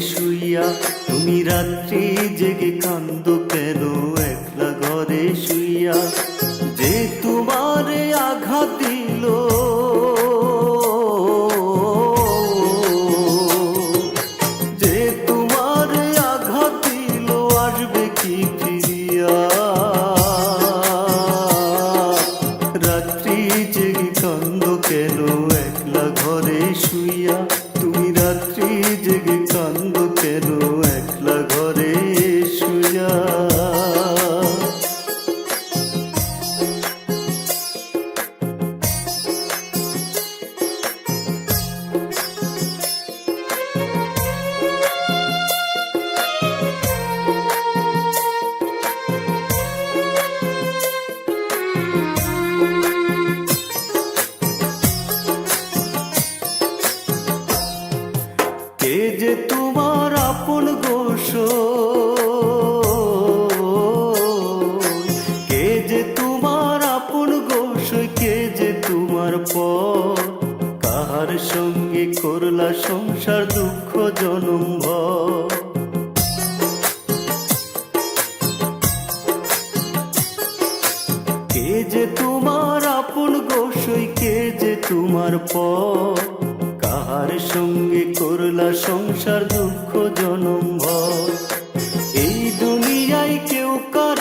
শুইয়া তুমি রাত্রি জেগে কান্দ কেন? একলা ঘরে শুইয়া যে তোমারে আঘাত দিল। কে যে তোমার আপন গোষ কে যে তোমার আপন গোষ কে যে তোমার পর? কাহার সঙ্গে করলা সংসার দুঃখ জনম ভর? তোমার পথ। কাহার সঙ্গে করলা সংসার দুঃখ জনম এই দুনিয়ায় কেউ কারণ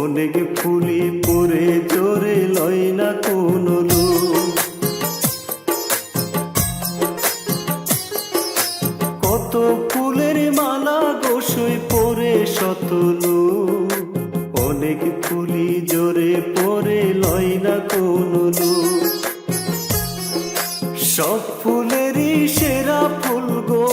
অনেক ফুলি পরে জোরে লয় না কোনো কত ফুলের মালা গোসই পরে শতলু অনেক ফুলি জোরে পরে লয় না কোনো সব ফুলেরই সেরা ফুল গো।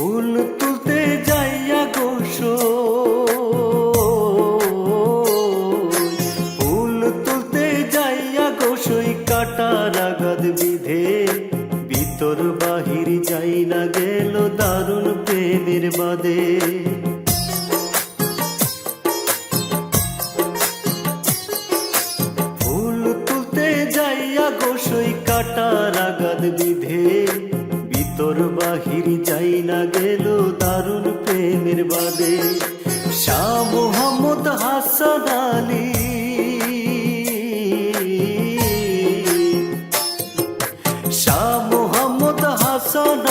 ফুল তুলতে যাইয়া গোস ফুল তুলতে যাইয়া গোসই কাটার আগাদ বিধে ভিতর বাহির যাই না গেল দারুণ প্রেমের বাদে। ফুল তুলতে যাইয়া গোসই কাটার আগাদ বিধে ভিতর বাহির যাই গেল দারুণ প্রেমের বাদে। শাহ মোহাম্মদ হাসান আলী। শাহ মোহাম্মদ হাসান